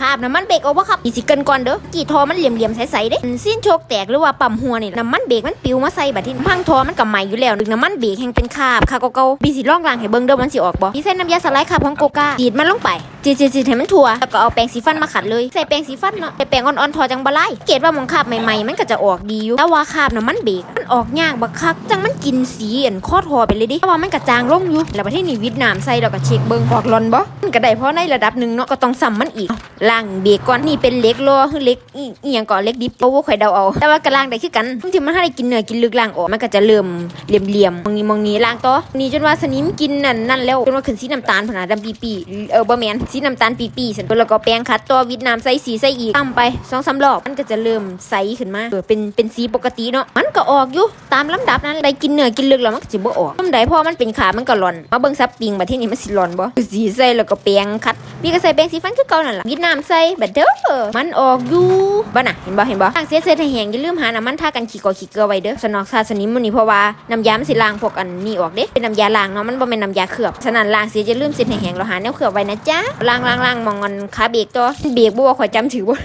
ครับน้ำมันเบรกเอาวะครับอีสิเกินก่อนเด้อกี่ทอมันเหลี่ยมๆใสๆเด้สิ้นโชคแตกหรือว่าปั๊มหัวนี่น้ำมันเบรกมันปิวมาใส่บัดที่พังทอมันก็ใหม่อยู่แล้วดึกน้ำมันเบรกแห่งเป็นคาบคาเก่าๆบีสิล่องล้างให้เบิ่งเด้อมันสิออกบ่มีเส้นน้ำยาสไลด์คาบของโกกาจีดมันลงไปจีดๆๆให้มันทั่วแล้วก็เอาแปรงสีฟันมาขัดเลยใส่แปรงสีฟันเนาะใส่แปรงอ่อนๆทอจังบ่ไลเกตว่ามองคาบใหม่ๆ มันก็จะออกดีอยู่แต่ว่าคาบน้ำมันเบรกมันออกยากบักคักจังมันกินสีอันข้อทอไปเลยดิแต่ว่ามันกระจางลงอยู่แล้วประเทศนี้วิดน้ำใส่แล้วก็เช็คเบิ่งออกหลอนบ่มันก็ได้เพราะในระดับหนึ่งเนาะก็ต้องซ้ำมันอีกล่างเบรกก่อนนี่เป็นเล็กโลคือเล็กอีอีหยังก่อนเล็กดิบโอ้โหข่อยเดาเอา แต่ว่ากระล่างได้คือกันบางทีมันถ้าได้กินเนื้อกินลึกล่างออกมันก็จะเริ่มเหลี่ยมๆมองนี้มองนี้ล่างต่อนี่จนว่าสนิมกินนั่นนั่นแล้วจนว่าขึ้นสีน้ำตาลพนาดำปีปีเออบ่แมนสีน้ำตาลปีปีสันแล้วก็แปรงขัดตัววิดน้ำใส่สีใส่อีกตั้มไปสองสามรอบมันก็จะเริ่มใสขึ้นมาเออเป็นเป็นสีปกติเนาะมันก็ออกอยู่ตามลำดับนั้นได้กินเนื้อกินลึกแล้วมันก็สิบ่ออกลำใดพอมันเป็นขามันก็หล่อนมาเบิ่งซับปิงบัดที่นี่มันสิหลอนบ่สีใส่แล้วก็แปรงขัด พี่ก็ใส่แปรงสีฟันคือเก่านั่นล่ะยิดน้ำใส่แบบเด้อมันออกอยู่บ้าน่ะเห็นบ่เห็นบ่ล้างเสียเสียแห้งอย่าลืมหาน้ำมันทากันขี้กอขี้เกลือไว้เด้อสนอกซาสนิมมันนี่เพราะว่าน้ำยามันสิล้างพวกอันนี้ออกเด้เป็นน้ำยาล้างเนาะมันบ่แม่นน้ำยาเคลือบฉะนั้นล้างเสียอย่าลืมเสียแห้งแล้วหาแนวเคลือบไว้นะจ๊ะล้างล้างล้างมองอันขาเบรกตัวเบรกบ่ว่าข่อยจำถือบ่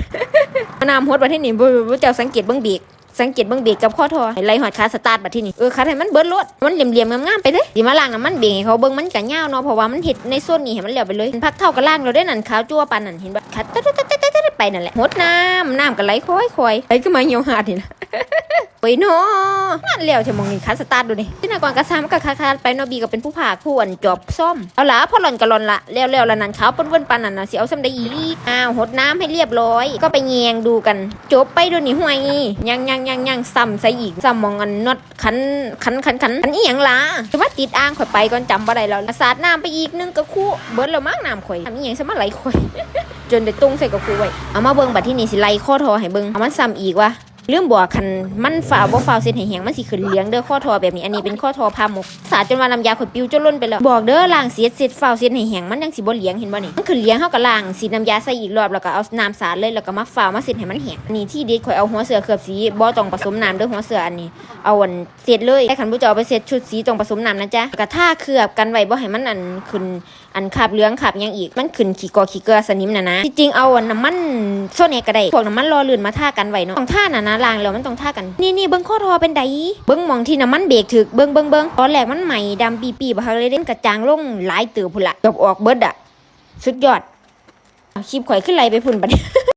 น้ำฮดประเทศนี้บ่บ่เจ้าสังเกตเบิ่งเบรก สังเกตเบิ้งเบรกกับข้อทอให้ไล่หอดขาสตาร์ทบัดที่นี่เออคัดให้มันเบิดรถมันเหลี่ยมๆงามๆไปเลยดีมาล่างน้ำมันเบรกให้เขาเบิ้งมันก็ยาวเนาะเพราะว่ามันเห็ดในโซนนี้ให้มันเหล้วไปเลยพักเท่ากับล่างเราได้นั่นขาวจั่วปานนั่นเห็นบ่คัดตึ๊ด นั่นแหละหดน้ำน้ำก็ไหลค่อยๆไหลขึ้นมาเหี่ยวหาดนี่นะโอ้ยเนาะนั่นแล้วจะมองนี่คัสตาร์ทดูนี่ที่นากรกระซามก็คาๆไปนาะบีก็เป็นผู้ผาผู้อันจอบซ่อมเอาล่ะพอหล่อนก็หล่อนละแล้วแล้วละนั่นขาเปิ้นๆปานนั่นน่ะสิเอาซ้ำได้อีกอ้าวหดน้ำให้เรียบร้อย ก็ไปแยงดูกัน จบไปดูนี่ห่วยยังยังยังยังซ้ำใส่อีกซ้ำมองอันน็อตขันขันขันขันขันอีหยังละจะว่าติดอ่างข่อยไปก่อนจำบ่ได้แล้วสาดน้ำไปอีกนึงก็คู่เบิร์ดแล้วมั้งน้ำข่อยทำอีหยังซะมาไหลข่อย จนได้ตุ้งใส่กับคูไว้เอามาเบิ่งบัดที่นี่สิไล่ข้อทอให้เบิ่งเอามันซ้ำอีกวะ เรื่องบอกคันมันฝ่าวบ่ฝ่าเส้นให้งมันสิขึ้นเลี้ยงเด้อข้อทอแบบนี้อันนี้เป็นข้อทอพาหมกสาจนว่าน้ำยาข่อยปิวจนล้นไปแล้วบอกเด้อล้างเสียเสร็จฝ่าเส้นให้งมันยังสิบ่เลี้ยงเห็นบ่นี่มันขึ้นเลี้ยงเฮาก็ล้างสีน้ำยาใส่อีกรอบแล้วก็เอาน้ำสาดเลยแล้วก็มาฝ่ามาเสร็จให้มันแห้งอันนี้ที่เด็ดข่อยเอาหัวเสือเคลือบสีบ่ต้องผสมน้ำเด้อหัวเสืออันนี้ เอาอันเสร็จเลยแต่คันผู้จะเอาไปเสร็จชุดสีต้องผสมน้ำนะจ๊ะแล้วก็ท่าเคลือบกันไว้บ่ให้มันอันขึ้นอันขับเหลืองขับยังอีกมันขึ้นขี่กอขี่เกลือสนิมนะนะจริงๆเอาอันน้ำมันโซเนก็ได้พวกน้ำมันรอลื่นมาท่ากันไว้เนาะต้องท่านะนะล้างแล้วมันต้องท่ากัน นี่นี่เบิ้งข้อทอเป็นไดเบิ้งมองที่น้ำมันเบรกถึกเบิ้งเบิ้งเบิ้งตอนแรกมันใหม่ดำปีปีบะฮักเลยเด่นกระจางลงหลายเตือพุ่นละเกือบออกเบิดอะสุดยอดคลิปข่อยขึ้นไหลไปพุ่นบัดนี้